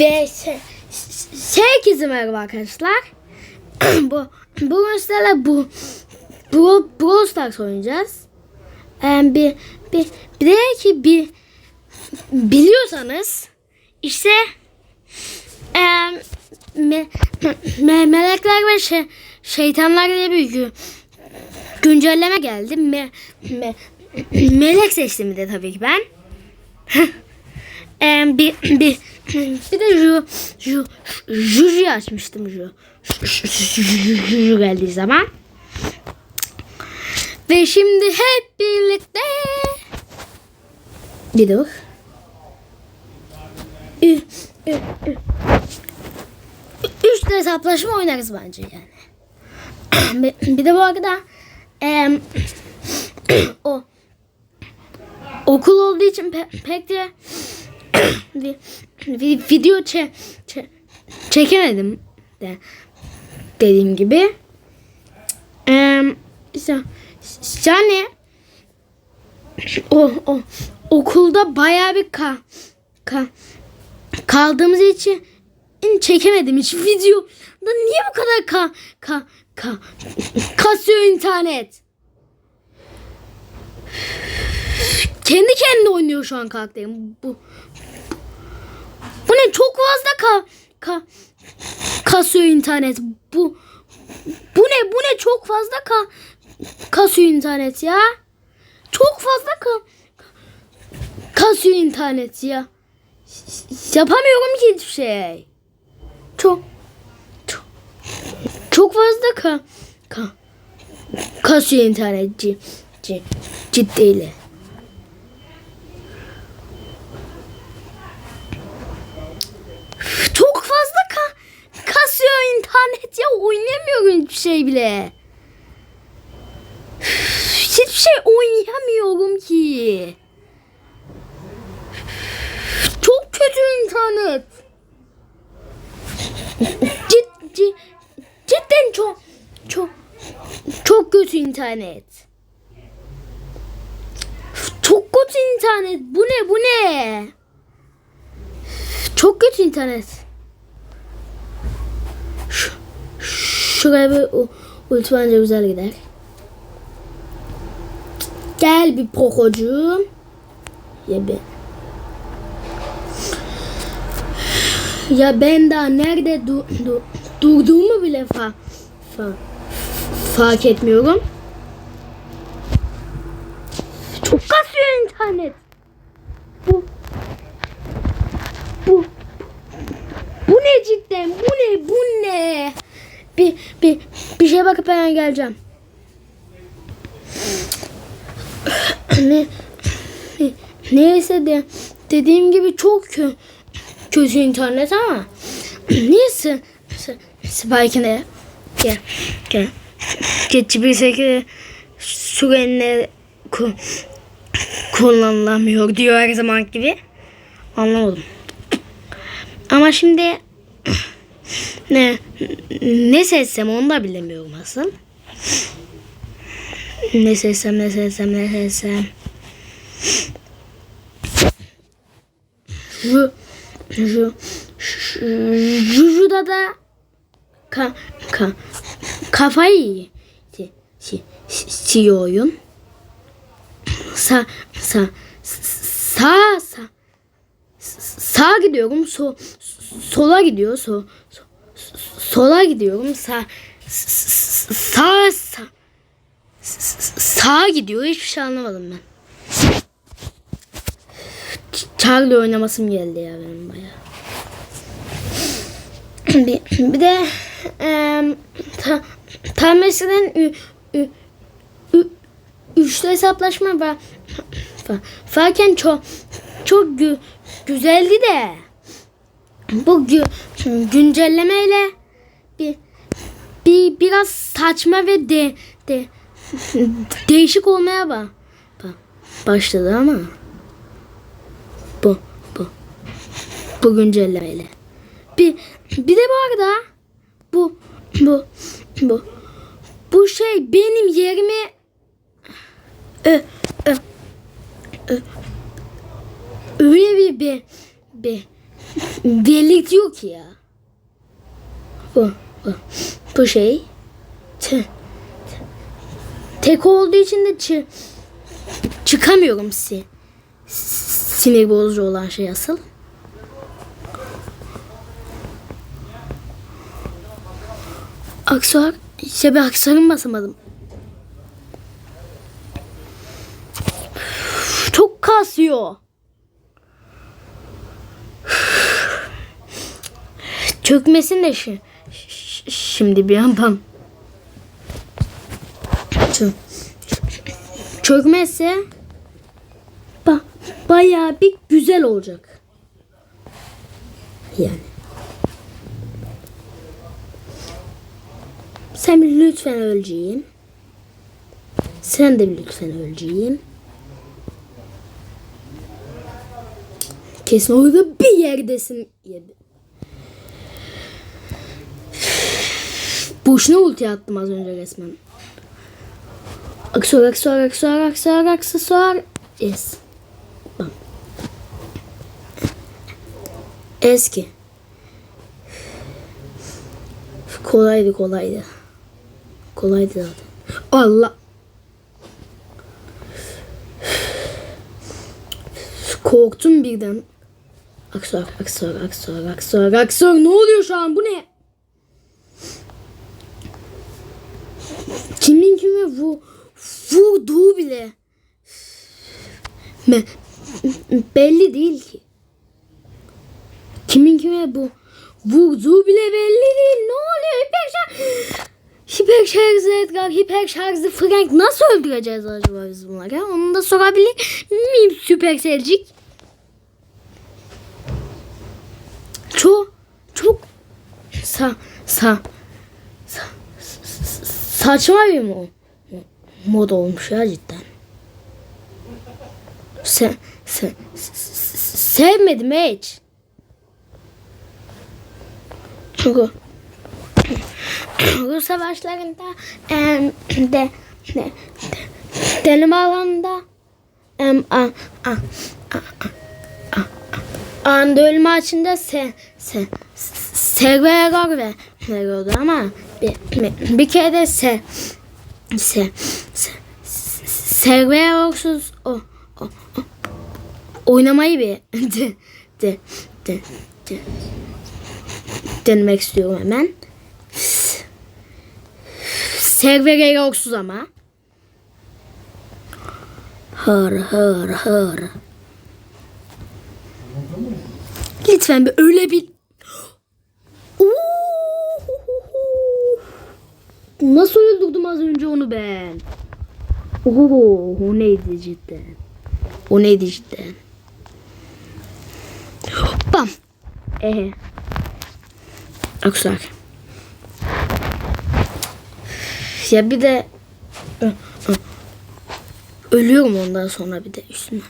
Ve şey, şey herkese merhaba arkadaşlar. bu bugün sizlerle bu bu Brawl Stars oynayacağız. Ee, bir bir bir de ki bir biliyorsanız işte e, me, me, melekler ve şey, şeytanlar diye bir gü- güncelleme geldi. Me, me, melek seçtim de tabii ki ben. Ee, bir bir bir de ju ju juju açmıştım ju. Juju geldiği zaman. Ve şimdi hep birlikte. Ü- üç de hesaplaşma oynarız bence yani. Bir, de bu arada em, o okul olduğu için pe- pek de video çe- çe- çekemedim de dediğim gibi. Ee, yani o, o okulda bayağı bir ka, ka, kaldığımız için çekemedim hiç video. Da niye bu kadar ka, ka, ka, kasıyor internet? Kendi kendine oynuyor şu an karakterim. Bu bu ne çok fazla ka, ka kasıyor internet. Bu bu ne bu ne çok fazla ka kasıyor internet ya. Çok fazla ka kasıyor internet ya. Yapamıyorum ki hiçbir şey. Çok çok çok fazla ka ka kasıyor internet ci, ci, ciddiyle. Çok fazla ka kasıyor internet ya oynamıyorum hiçbir şey bile. Hiçbir şey oynayamıyorum ki. Çok kötü internet. Cid, cid, cidden çok çok çok kötü internet. Çok kötü internet. Bu ne bu ne? Çok kötü internet. Şuraya bir ulti bence güzel gider. Gel bir pokocuğum. Ya be. Ya ben daha nerede du, du, durduğumu bile fa, fa, fark etmiyorum. Çok kasıyor internet. Bu bu bu ne cidden? Bu ne? Bu ne? Bir şeye bakıp hemen geleceğim. ne neyse de dediğim gibi çok kö, kötü internet ama neyse Spike'ine gel gel geçici bir şekilde sürenle ku, kullanılamıyor diyor her zaman gibi. Anlamadım. Ama şimdi ne ne seçsem onu da bilemiyorum asıl. Ne seçsem ne seçsem ne seçsem. Şu şu şu Juju'da da ka, ka, kafayı oyun. Sa sa sa sa sağa gidiyorum. So, sola gidiyor. So, sola gidiyorum. Sağ sağ sağ sağa gidiyor. Hiçbir şey anlamadım ben. Charlie oynamasım geldi ya benim baya. bir, bir de ta, tam eskiden üçlü hesaplaşma var. Farken çok çok gü, güzeldi de bu gü, güncellemeyle bir biraz saçma ve de, de değişik olmaya ba, ba, başladı ama bu bu bu güncellemeyle bir bir de bu arada bu bu bu bu şey benim yerimi ö, ö, ö, öyle bir bir bir belirtiyor ki ya. Bu, bu, bu şey. T- tek olduğu için de çı- çıkamıyorum si sinir bozucu olan şey asıl. Aksuar. İşte bir aksarım basamadım. Çok kasıyor. Çökmesin de şi- şimdi bir yandan. Çö- Çökmezse ba bayağı bir güzel olacak. Yani. Sen bir lütfen öleceğim. Sen de bir lütfen öleceğim. Kesin orada bir yerdesin. Boşuna ulti attım az önce resmen. Aksuar, aksuar, aksuar, aksuar, aksesuar. Yes. Bam. Eski. Kolaydı kolaydı. Kolaydı zaten. Allah. Korktum birden. Aksuar, aksuar, aksuar, aksuar, aksuar. Ne oluyor şu an? Bu ne? Kimin kime vu vurduğu bile me, belli değil ki. Kimin kime bu vurduğu bile belli değil. Ne oluyor? Hiper şarj... Hiper şarjı Edgar, hiper şarjı Frank nasıl öldüreceğiz acaba biz bunları? Onu da sorabilir miyim Süperselcik? Çok çok sa sa saçma bir mo mod olmuş ya cidden. Se, se, se- sevmedim hiç. Çünkü Rus savaşlarında em, de, de, de deneme alanında em, a, a, a, a, a, anda ölme açında se, se, Server ve veriyordu ama bir, bir, kere de se, se, se, Server o, o, o, oynamayı bir de, de, de, de, denemek istiyorum hemen. Server yoksuz ama. Hır hır hır. Lütfen bir öyle bir... Oo! Nasıl öldürdüm az önce onu ben? Oo, o neydi cidden? O neydi cidden? Bam. Ehe. Aksak. Ya bir de ölüyorum ondan sonra bir de üstüne.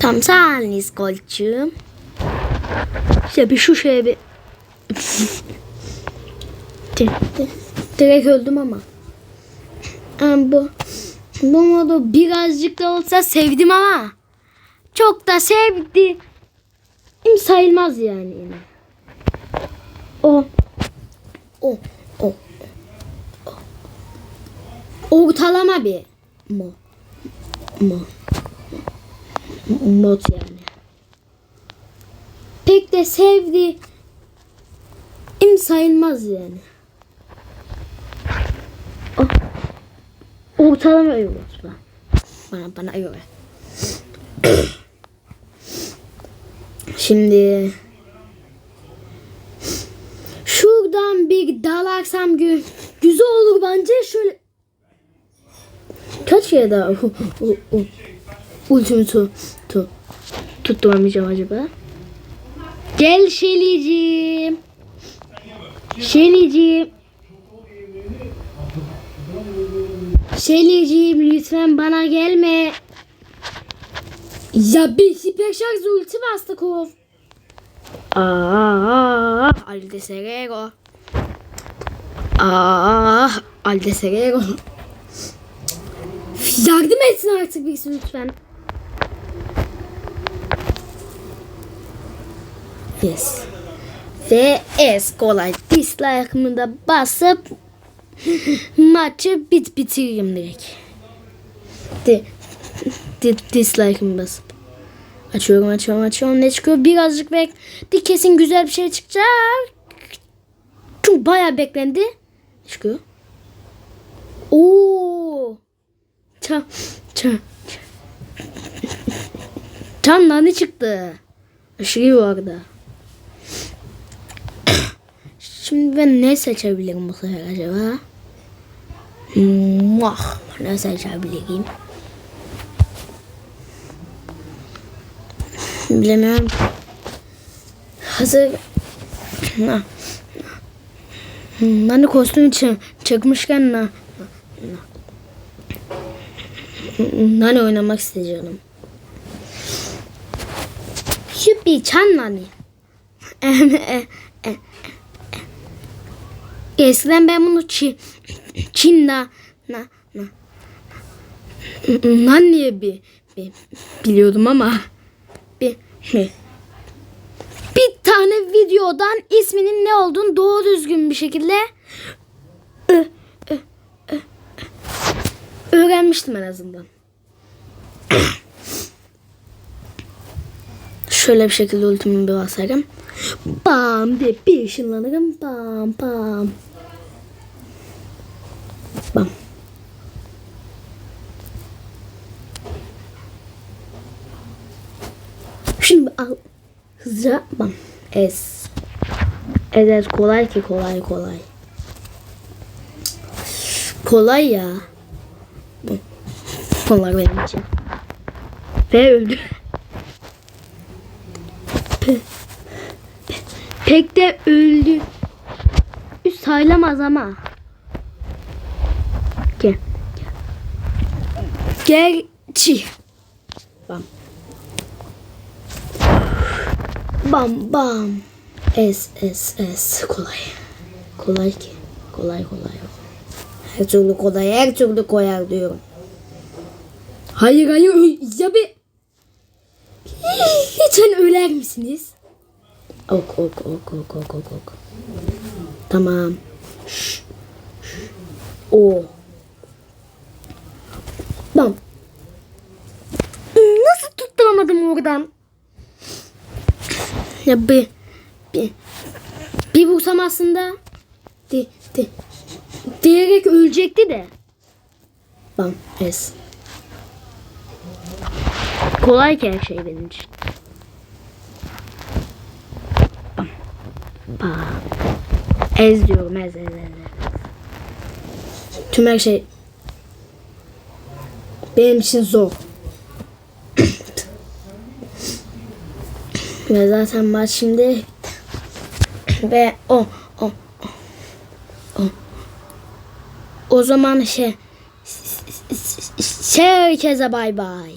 Tam sağ Niskol'cum. Ya bir şu şeye bir... Di- di- Direkt öldüm ama. Ama bu bu modu birazcık da olsa sevdim ama çok da sevdim sayılmaz yani yine. O o o ortalama bir mo mo mod yani. Pek de sevdi im sayılmaz yani. O, ortalama mod bana. Bana bana göre. Şimdi şuradan bir dalarsam gü güzel olur bence şöyle kaç kere daha ultimi tu, tu, tutturamayacağım acaba? Gel Şeli'ciğim. Şeli'ciğim. Şeli'ciğim lütfen bana gelme. Ya bir hiper şarj ulti bastı kov. Aa, Alde Serero. Aa, Alde Serero. Yardım etsin artık birisi lütfen. Yes. Ve es kolay. Dislike'ımı da basıp maçı bit bitiririm direkt. Di, di, dislike'ımı basıp. Açıyorum açıyorum açıyorum. Ne çıkıyor? Birazcık bekle. Kesin güzel bir şey çıkacak. Çünkü bayağı beklendi. Çıkıyor? Oo. Çam. Çam. Çam nane çıktı. Aşırı bu arada. Şimdi ben ne seçebilirim bu sefer acaba? Muah. Ne seçebilirim? Bilemiyorum. Hazır. Na. Nane kostümü ç- çıkmışken na. Nane oynamak istiyorum. Şüphi çan nane. Eskiden ben bunu Çin, Çin na, na, na, nan diye bir, bir biliyordum ama bir, bir, tane videodan isminin ne olduğunu doğru düzgün bir şekilde öğrenmiştim en azından. Şöyle bir şekilde ultimi bir basarım. Bam diye bir ışınlanırım. Bam. Bam. Şimdi al. Bam. Es. Evet kolay ki kolay kolay. Kolay ya. Kolay benim için. Ve öldü. Pek de öldü. Sayılamaz ama. Gel. Gerçi. Bam. Bam bam. Es es es kolay. Kolay ki. Kolay kolay. Her türlü kolay. Her türlü koyar diyorum. Hayır hayır. Ya bir. Lütfen öler misiniz? Ok ok ok ok ok ok ok. Tamam. Şş, şş. O. Bam. Nasıl tutturamadım oradan? Ya bir bir bir vursam aslında di, di, diyerek ölecekti de. Bam. Es. Kolay ki her şey benim için. Bam. Bam. Ez diyorum ez ez ez. Tüm her şey benim için zor. Ve zaten maç şimdi ve o o o o zaman şey şey herkese bay bay.